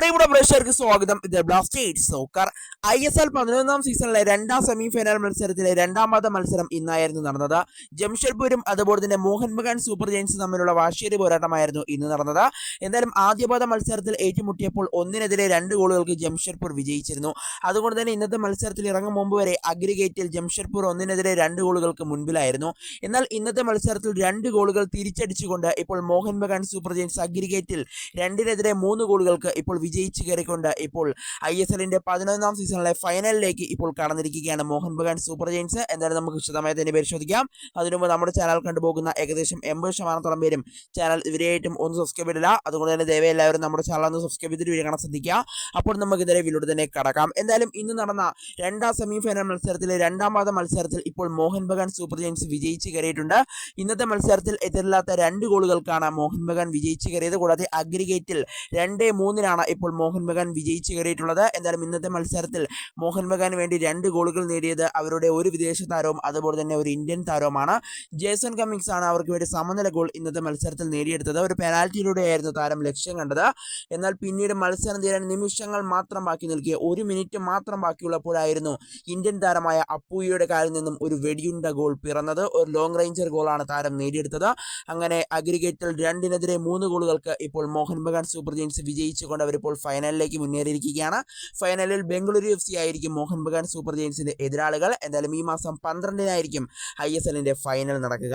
പ്രിയപ്പെട്ട പ്രേക്ഷകർക്ക് സ്വാഗതം. ഇത് Blasters soccer I S L പതിനൊന്നാം സീസണിലെ രണ്ടാം സെമി ഫൈനൽ മത്സരത്തിലെ രണ്ടാമത്തെ മത്സരം ഇന്നായിരുന്നു നടന്നത്. ജംഷഡ്പൂരും അതുപോലെ തന്നെ മോഹൻ ബഗാൻ സൂപ്പർ ജയൻസ് തമ്മിലുള്ള വാശിയേറി പോരാട്ടമായിരുന്നു ഇന്ന് നടന്നത്. എന്തായാലും ആദ്യപാദ മത്സരത്തിൽ ഏറ്റുമുട്ടിയപ്പോൾ ഒന്നിനെതിരെ രണ്ട് ഗോളുകൾക്ക് ജംഷഡ്പൂർ വിജയിച്ചിരുന്നു. അതുകൊണ്ട് തന്നെ ഇന്നത്തെ മത്സരത്തിൽ ഇറങ്ങും മുമ്പ് വരെ അഗ്രിഗേറ്റിൽ ജംഷഡ്പൂർ ഒന്നിനെതിരെ രണ്ട് ഗോളുകൾക്ക് മുൻപിലായിരുന്നു. എന്നാൽ ഇന്നത്തെ മത്സരത്തിൽ രണ്ട് ഗോളുകൾ തിരിച്ചടിച്ചുകൊണ്ട് ഇപ്പോൾ മോഹൻ ബഗാൻ സൂപ്പർ ജയൻസ് അഗ്രിഗേറ്റിൽ രണ്ടിനെതിരെ മൂന്ന് ഗോളുകൾക്ക് ഇപ്പോൾ വിജയിച്ച് കയറിക്കൊണ്ട് ഇപ്പോൾ ഐ എസ് എല്ലിന്റെ പതിനൊന്നാം സീസണിലെ ഫൈനലിലേക്ക് ഇപ്പോൾ കടന്നിരിക്കുകയാണ്. Mohun Bagan super giants. എന്തായാലും നമുക്ക് വിശദമായി തന്നെ പരിശോധിക്കാം. അതിനുമുമ്പ് നമ്മുടെ ചാനൽ കണ്ടുപോകുന്ന ഏകദേശം എൺപത് ശതമാനത്തോളം പേരും ചാനൽ ഇവരെയായിട്ടും ഒന്ന് സബ്സ്ക്രൈബ് ചെയ്തില്ല അതുകൊണ്ട് തന്നെ ദയവായി എല്ലാവരും നമ്മുടെ ചാനൽ ഒന്ന് സബ്സ്ക്രൈബ് ചെയ്തിട്ട് വീഡിയോ കാണാൻ ശ്രദ്ധിക്കുക. അപ്പോൾ നമുക്ക് ഇതിലെ വീഡിയോ തന്നെ കടക്കാം. എന്തായാലും ഇന്ന് നടന്ന രണ്ടാം സെമി ഫൈനൽ മത്സരത്തിലെ രണ്ടാം പാദ മത്സരത്തിൽ ഇപ്പോൾ മോഹൻ ബഗാൻ സൂപ്പർ ജയൻസ് വിജയിച്ച് കയറിയിട്ടുണ്ട്. ഇന്നത്തെ മത്സരത്തിൽ എതിരില്ലാത്ത രണ്ട് ഗോളുകൾക്കാണ് മോഹൻ ബഗാൻ വിജയിച്ച് കയറിയത്. കൂടാതെ അഗ്രിഗേറ്റിൽ രണ്ട് മൂന്നിനാണ് മോഹൻ ബഗാൻ വിജയിച്ച് കയറിയിട്ടുള്ളത്. എന്തായാലും ഇന്നത്തെ മത്സരത്തിൽ മോഹൻ ബഗാന് വേണ്ടി രണ്ട് ഗോളുകൾ നേടിയത് അവരുടെ ഒരു വിദേശ താരവും അതുപോലെ തന്നെ ഒരു ഇന്ത്യൻ താരവുമാണ്. ജേസൺ കമ്മിങ്സ് ആണ് അവർക്ക് വേണ്ടി സമനില ഗോൾ ഇന്നത്തെ മത്സരത്തിൽ നേടിയെടുത്തത്. ഒരു പെനാൽറ്റിയിലൂടെയായിരുന്നു താരം ലക്ഷ്യം കണ്ടത്. എന്നാൽ പിന്നീട് മത്സരം തീരാൻ നിമിഷങ്ങൾ മാത്രം ബാക്കി നിൽക്കിയ ഒരു മിനിറ്റ് മാത്രം ബാക്കിയുള്ളപ്പോഴായിരുന്നു ഇന്ത്യൻ താരമായ അപ്പൂയയുടെ കാലിൽ നിന്നും ഒരു വെടിയുണ്ട ഗോൾ പിറന്നത്. ഒരു ലോങ് റേഞ്ചർ ഗോളാണ് താരം നേടിയെടുത്തത്. അങ്ങനെ അഗ്രിഗേറ്റിൽ രണ്ടിനെതിരെ മൂന്ന് ഗോളുകൾക്ക് ഇപ്പോൾ മോഹൻ ബഗാൻ സൂപ്പർ ജയൻസ് വിജയിച്ചുകൊണ്ട് അവരിപ്പോൾ ഫൈനലിലേക്ക് മുന്നേറിയിരിക്കുകയാണ്. ഫൈനലിൽ ബംഗളൂരു എഫ് സി ആയിരിക്കും മോഹൻ ബഗാൻ സൂപ്പർ ജയൻസിന്റെ എതിരാളികൾ. എന്തായാലും ഈ മാസം പന്ത്രണ്ടിനായിരിക്കും ഐ എസ് എല്ലിന്റെ ഫൈനൽ നടക്കുക.